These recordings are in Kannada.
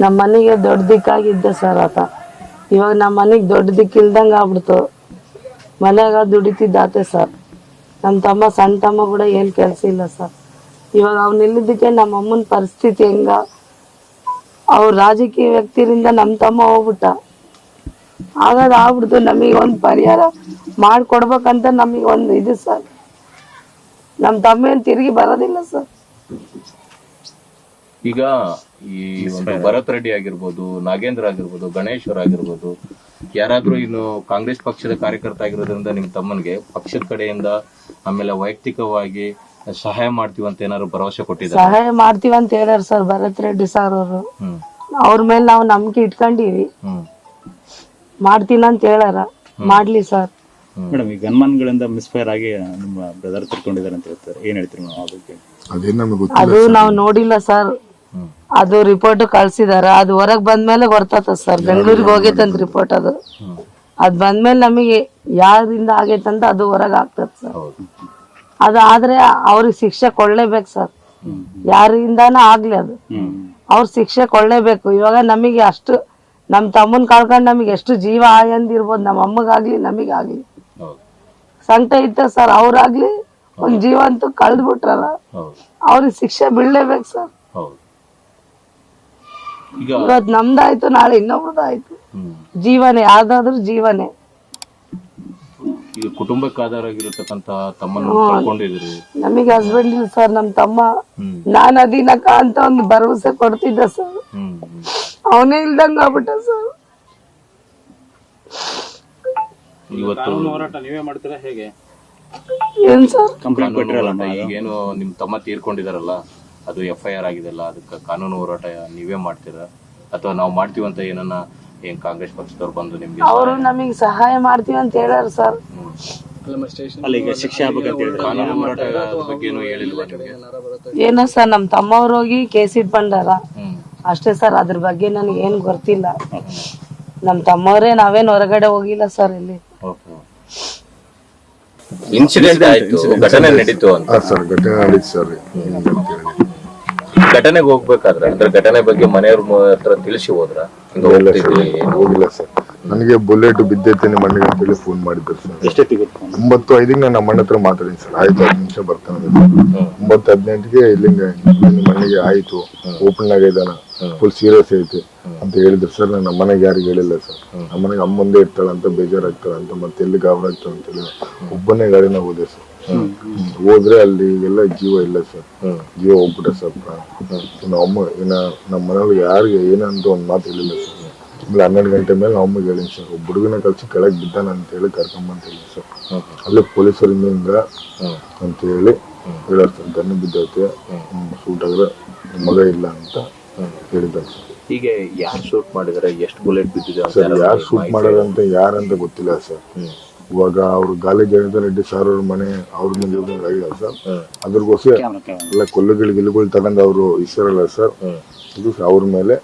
ನಮ್ಮ ಮನೆಗೆ ದೊಡ್ಡ ದಿಕ್ಕಾಗಿದ್ದೆ ಸರ್ ಆತ. ಇವಾಗ ನಮ್ಮ ಮನೆಗೆ ದೊಡ್ಡ ದಿಕ್ಕಿಲ್ದಂಗೆ ಆಗ್ಬಿಡ್ತು. ಮನ್ಯಾಗ ದುಡಿತಿದ್ದಾತೆ ಸರ್ ನಮ್ಮ ತಮ್ಮ ಸಣ್ಣ ತಮ್ಮ ಕೂಡ ಏನು ಕೆಲಸ ಇಲ್ಲ ಸರ್ ಇವಾಗ ಅವ್ನು ನಮ್ಮ ಅಮ್ಮನ ಪರಿಸ್ಥಿತಿ ಹೆಂಗ? ಅವ್ರ ರಾಜಕೀಯ ವ್ಯಕ್ತಿಯಿಂದ ನಮ್ಮ ತಮ್ಮ ಹೋಗ್ಬಿಟ್ಟ. ಹಾಗಾದ್ರೆ ಆಗ್ಬಿಡ್ತು. ನಮಗೆ ಒಂದು ಪರಿಹಾರ ಮಾಡಿಕೊಡ್ಬೇಕಂತ ನಮಗೆ ಒಂದು ಇದು ಸರ್ ನಮ್ಮ ತಮ್ಮ ಏನು ತಿರುಗಿ ಬರೋದಿಲ್ಲ ಸರ್ ಈಗ ಈ ಒಂದು ಭರತ್ ರೆಡ್ಡಿ ಆಗಿರ್ಬೋದು ನಾಗೇಂದ್ರ ಆಗಿರ್ಬೋದು ಗಣೇಶ್ವರ್ ಆಗಿರ್ಬೋದು ಯಾರಾದ್ರೂ ಇನ್ನು ಕಾಂಗ್ರೆಸ್ ಪಕ್ಷದ ಕಾರ್ಯಕರ್ತ ಆಗಿರೋದ್ರಿಂದ ನಿಮ್ ತಮ್ಮನ್ಗೆ ಪಕ್ಷದ ಕಡೆಯಿಂದ ಆಮೇಲೆ ವೈಯಕ್ತಿಕವಾಗಿ ಸಹಾಯ ಮಾಡ್ತೀವಿ ಅಂತ ಏನಾದ್ರು ಭರವಸೆ ಕೊಟ್ಟಿದ್ದಾರೆ? ಸಹಾಯ ಮಾಡ್ತೀವಿ ಅಂತ ಹೇಳ್ಯಾರ ಸರ್ ಭರತ್ ರೆಡ್ಡಿ ಸರ್ ಅವರು. ಅವ್ರ ಮೇಲೆ ನಾವು ನಂಬಿಕೆ ಇಟ್ಕೊಂಡಿವಿ. ಹ್ಮ್. ಮಾಡ್ತೀನಿ ಅಂತ ಹೇಳ್ಯಾರ. ಮಾಡ್ಲಿ ಸರ್. ಮೇಡಮ್ ಈ ಗನ್ಮನ್ಗಳಿಂದ ಮಿಸ್ಫೈರ್ ಆಗಿ ನಿಮ್ಮ ಬ್ರದರ್ ತಿಳ್ಕೊಂಡಿದ್ದಾರೆ ಅಂತ ಹೇಳ್ತಾರೆ. ಏನ್ ಹೇಳ್ತೀರಿ ನಮಗೆ ಗೊತ್ತಿಲ್ಲ ಅದು ನಾವು ನೋಡಿಲ್ಲ ಸರ್. ಅದು ರಿಪೋರ್ಟ್ ಕಳ್ಸಿದಾರ. ಅದು ಹೊರಗ್ ಬಂದ್ಮೇಲೆ ಗೊತ್ತಾತ ಸರ್ ಬೆಂಗಳೂರಿಗೆ ಹೋಗೈತಂತ ರಿಪೋರ್ಟ್ ಅದು. ಅದ್ ಬಂದ್ಮೇಲೆ ನಮಗೆ ಯಾರಿಂದ ಆಗೈತಂತ ಅದು ಹೊರಗ್ ಆಗ್ತದ ಸರ್ ಅದು ಆದ್ರೆ ಅವ್ರಿಗೆ ಶಿಕ್ಷೆ ಕೊಡ್ಲೇಬೇಕು ಸರ್ ಯಾರಿಂದಾನ ಆಗ್ಲಿ ಅದು. ಅವ್ರ ಶಿಕ್ಷೆ ಕೊಡ್ಲೇಬೇಕು. ಇವಾಗ ನಮಗೆ ಅಷ್ಟು ನಮ್ ತಮ್ಮನ್ ಕಳ್ಕೊಂಡ್ ನಮಗೆ ಎಷ್ಟು ಜೀವ ಆಯಂದಿರ್ಬೋದು ನಮ್ಮ ಅಮ್ಮಗಾಗ್ಲಿ ನಮಗಾಗ್ಲಿ. ಸಂಕಟ ಇತ್ತ ಸರ್ ಅವ್ರಾಗ್ಲಿ ಒಂದ್ ಜೀವ ಅಂತೂ ಕಳ್ದ್ ಬಿಟ್ರಲ್ಲ ಅವ್ರಿಗೆ ಶಿಕ್ಷೆ ಬೀಳ್ಲೇಬೇಕು ಸರ್ ಇವತ್ ನಮ್ದಾಯ್ತು ನಾಳೆ ಇನ್ನೊಬ್ರದಾಯ್ತು. ಆಯ್ತು ಜೀವನೇ ಯಾವ್ದಾದ್ರು ಜೀವನೇ. ಈಗ ಕುಟುಂಬಕ್ಕೆ ಆಧಾರ ಆಗಿರತಕ್ಕಂತ ತಮ್ಮನ್ನು ಕಳ್ಕೊಂಡಿದ್ರಿ ನಮಗೆ ಹಸ್ಬೆಂಡ್ ಇಲ್ಲ ಸರ್ ನಮ್ ತಮ್ಮ. ನಾನ್ ಅದಿನಕ ಅಂತ ಒಂದು ಭರವಸೆ ಕೊಡ್ತಿದ್ದ ಸರ್. ಅವನೇ ಇಲ್ದಂಗ ಆಗ್ಬಿಟ್ಟ ಸರ್ ಇವತ್ತು ಏನ್ ಸರ್ ಕಂಪ್ಲೇಂಟ್ ಕೊಟ್ಟಿರಲ್ಲ ಹೋರಾಟ ಈಗೇನು ನಿಮ್ ತಮ್ಮ ತೀರ್ಕೊಂಡಿದಾರಲ್ಲ. ಅದು ಎಫ್ ಐ ಆರ್ ಆಗಿದೆಲ್ಲ ಅದಕ್ಕೆ ಕಾನೂನು ಹೋರಾಟ ನೀವೇ ಮಾಡ್ತೀರಾ? ಅಥವಾ ನಾವು ಮಾಡ್ತೀವಿ ಅಂತ ಏನನ್ನ ಏನ್ ಕಾಂಗ್ರೆಸ್ ಪಕ್ಷದವ್ರು ಬಂದು ನಿಮ್ಗೆ ಅವರು ನಮಗೆ ಸಹಾಯ ಮಾಡ್ತೀವಿ ಅಂತ ಹೇಳ್ಯಾರ ಸರ್. ಅಲ್ಲ ಈಗ ಶಿಕ್ಷೆ ಆಗ್ಬೇಕಂತ ಹೇಳಿದ್ರೆ ಕಾನೂನು ಹೋರಾಟ ಬಗ್ಗೆ ಏನು ಹೇಳಿಲ್ವಾ ನಿಮ್ಗೆ? ಏನೋ? ಸರ್ ನಮ್ ತಮ್ಮವ್ರು ಹೋಗಿ ಕೇಸ್ ಇಟ್ಕೊಂಡಾರ ಹ್ಮ್. ಅಷ್ಟೇ ಸರ್ ಅದ್ರ ಬಗ್ಗೆ ನನಗೆ ಏನ್ ಗೊತ್ತಿಲ್ಲ. ನಮ್ ತಮ್ಮವ್ರೇ ನಾವೇನ್ ಹೊರಗಡೆ ಹೋಗಿಲ್ಲ ಸರ್ ಇಲ್ಲಿ. ಇನ್ಸಿಡೆಂಟ್ ಆಯ್ತು ಘಟನೆ ನಡೀತು ಅಂತ. ಸರ್ ಘಟನೆ ನಡೀತು ಸರ್. ಘಟನೆಗೆ ಹೋಗ್ಬೇಕಾದ್ರೆ ಅಂದ್ರೆ ಘಟನೆ ಬಗ್ಗೆ ಮನೆಯವ್ರ ಹತ್ರ ತಿಳಿಸಿ ಹೋದ್ರ? ಹಿಂಗ ಹೋಗ್ತಿದ್ವಿ ಹೋಗಿಲ್ಲ ಸರ್. ನನಗೆ ಬುಲೆಟ್ ಬಿದ್ದೈತೆ ನಿಮ್ಮ ಮನೆಗೆ ಅಂತೇಳಿ ಫೋನ್ ಮಾಡಿದ್ರು ಸರ್. ಎಷ್ಟೊತ್ತಿಗೆ ಒಂಬತ್ತು ಐದಿಗೆ ನಾನು ನಮ್ಮ ಅಣ್ಣ ಹತ್ರ ಮಾತಾಡಿನಿ ಸರ್. ಆಯ್ತು ಹತ್ತು ನಿಮಿಷ ಬರ್ತಾನೆ ಒಂಬತ್ತು ಹದಿನೆಂಟಿಗೆ ಇಲ್ಲಿಂದ ನಿಮ್ಮ ಮನೆಗೆ ಆಯ್ತು ಓಪನ್ ಆಗಿದ್ದಾನ ಫುಲ್ ಸೀರಿಯಸ್ ಐತಿ ಅಂತ ಹೇಳಿದ್ರು ಸರ್. ನಾನು ನಮ್ಮ ಮನೆಗೆ ಯಾರಿಗೂ ಹೇಳಿಲ್ಲ ಸರ್. ನಮ್ಮ ಮನೆಗೆ ಅಮ್ಮಂದೇ ಇರ್ತಾಳಂತ ಬೇಜಾರಾಗ್ತಾಳಂತ ಬೇಜಾರಾಗ್ತಾಳೆ ಅಂತ ಮತ್ತೆ ಎಲ್ಲಿ ಗಾಬರಿ ಆಗ್ತಾಳೆ ಅಂತ ಹೇಳಿ ಒಬ್ಬನೇ ಗಾಡಿನ ಹೋದೆ ಸರ್. ಹೋದ್ರೆ ಅಲ್ಲಿ ಎಲ್ಲ ಜೀವ ಇಲ್ಲ ಸರ್. ಜೀವ ಹೋಗ್ಬಿಟ್ಟೆ ಸರ್. ನಮ್ಮ ಅಮ್ಮ ಇನ್ನ ನಮ್ಮ ಮನೇಲಿ ಯಾರಿಗೆ ಏನಂತ ಒಂದು ಮಾತು ಹೇಳಿಲ್ಲ ಸರ್. ಆಮೇಲೆ ಹನ್ನೆರಡು ಗಂಟೆ ಮೇಲೆ ನಾವು ಅಮ್ಮಗೆ ಹೇಳಿನಿ ಸರ್. ಒಬ್ಬ ಹುಡುಗನ ಕಳ್ಸಿ ಕೆಳಗೆ ಬಿದ್ದಾನ ಅಂತ ಹೇಳಿ ಕರ್ಕೊಂಬಂತ ಹೇಳಿ ಸರ್. ಅಲ್ಲಿ ಪೊಲೀಸರಿಂದ ಅಂತ ಹೇಳಿ ಹೇಳೋರು ಸರ್ ಗನ್ನು ಬಿದ್ದೈತೆ ಸೂಟ್ ಆದ್ರೆ ಮಗ ಇಲ್ಲ ಅಂತ ಹೇಳಿದ್ದಾರೆ ಸರ್. ಹೀಗೆ ಯಾರು ಶೂಟ್ ಮಾಡಿದ್ರೆ? ಎಷ್ಟು ಬುಲೆಟ್ ಬಿದ್ದಿದೆ ಸರ್ ಯಾರು ಶೂಟ್ ಮಾಡಿದ್ರೆ ಮಾಡೋದಂತ ಯಾರಂತ ಗೊತ್ತಿಲ್ಲ ಸರ್. ಹ್ಮ್. ಇವಾಗ ಅವ್ರು ಗಾಲಿ ಜಯಂತ ರೆಡ್ಡಿ ಸರ್ ಅವ್ರ ಮನೆ ಅವ್ರ ಮುಂದೆ ಆಗಿಲ್ಲ ಸರ್ ಅದ್ರಗೋಸ್ಕರ ಎಲ್ಲ ಕೊಲ್ಲುಗಳು ಗಿಲ್ಲುಗಳು ತಗೊಂಡು ಅವರು ಇಸ್ರಲ್ಲ ಸರ್ ಇದು ಅವ್ರ ಮೇಲೆ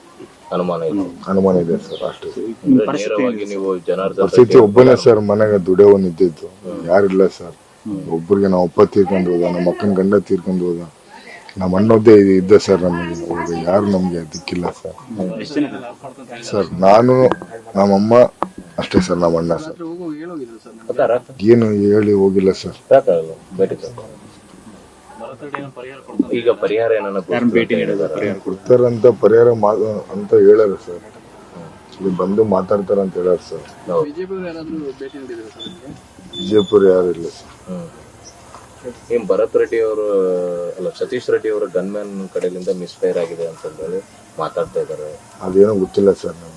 ಅನುಮಾನ ಇದೆ. ಅನುಮಾನ ಇದೆ ಸರ್ ಅಷ್ಟೇ. ಅಂದ್ರೆ ನೇರವಾಗಿ ನೀವು ಜನಾರ್ದನ್ ಪರಿಸ್ಥಿತಿ ಒಬ್ಬನೇ ಸರ್ ಮನೆಗೆ ದುಡಿಯೋನ್ ಇದ್ದಿತ್ತು ಯಾರಿಲ್ಲ ಸರ್ ಒಬ್ಬರಿಗೆ ನಮ್ಮ ಅಪ್ಪ ತೀರ್ಕೊಂಡು ಹೋದ ನಮ್ಮ ಅಕ್ಕನ ಗಂಡ ತೀರ್ಕೊಂಡು ಹೋದ. ನಮ್ಮ ಅಣ್ಣದ್ದೇ ಇದು ಇದ್ದ ಸರ್ ನಮಗೆ. ಇವಾಗ ಯಾರು ನಮಗೆ ದಿಕ್ಕಿಲ್ಲ ಸರ್? ಸರ್ ನಾನು ನಮ್ಮಮ್ಮ ಅಷ್ಟೇ ಸರ್ ನಮ್ಮ ಅಣ್ಣ ಸರ್? ಏನು ಹೇಳಿ ಹೋಗಿಲ್ಲ ಸರ್. ಸಾಕಾಗಲ್ಲ, ಭೇಟಿ. ಈಗ ಪರಿಹಾರ ಕೊಡು. ಕೊಡ್ತಾರಂತ ಪರಿಹಾರ ಮಾ ಅಂತ ಹೇಳಾರ ಸರ್. ಇಲ್ಲಿ ಬಂದು ಮಾತಾಡ್ತಾರ ಅಂತ ಹೇಳಾರ ಸರ್. ವಿಜಯಪುರ ಯಾರು ಇಲ್ಲ ಸರ್. ಹ್ಮ್. ಏನ್ ಭರತ್ ರೆಡ್ಡಿ ಅವರು ಅಲ್ಲ ಸತೀಶ್ ರೆಡ್ಡಿ ಅವರ ಗನ್ಮ್ಯಾನ್ ಕಡೆಯಿಂದ ಮಿಸ್ಫೈರ್ ಆಗಿದೆ ಅಂತ ಹೇಳಿ ಮಾತಾಡ್ತಾ ಇದಾರೆ. ಅದೇನೋ ಗೊತ್ತಿಲ್ಲ ಸರ್ ನಮಗೆ.